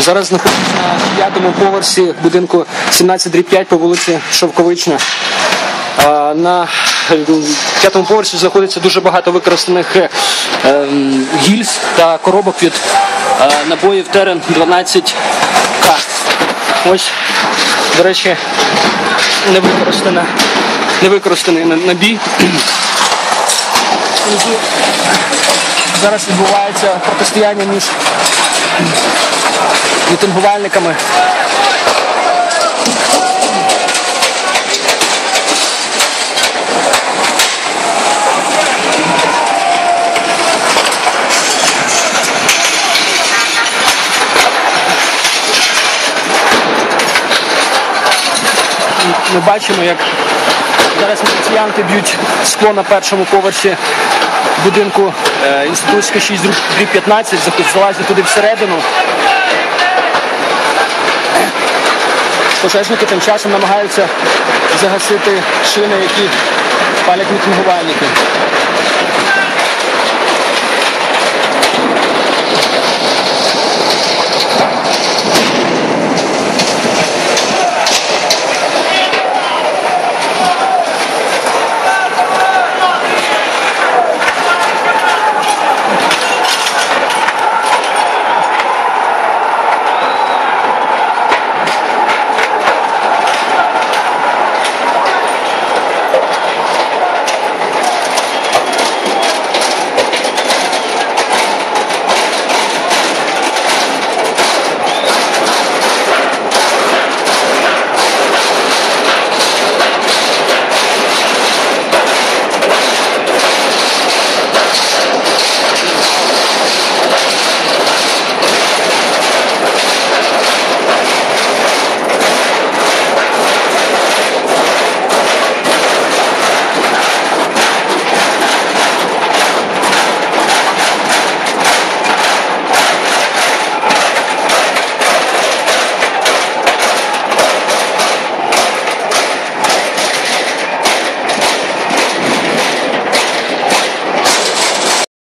Зараз знаходимося на п'ятому поверсі будинку 17-5 по вулиці Шовковична. На п'ятому поверсі знаходиться дуже багато використаних е, ем, гільз та коробок від е, набоїв Терен 12К. Ось, до речі, невикористана, невикористаний на- набій. Зараз відбувається протистояння між мітингувальниками. Ми бачимо, як зараз міліціянти б'ють скло на першому поверсі будинку е, інститутська 6 дріб 15, заход- туди всередину. Пожежники тим часом намагаються загасити шини, які палять мітингувальники.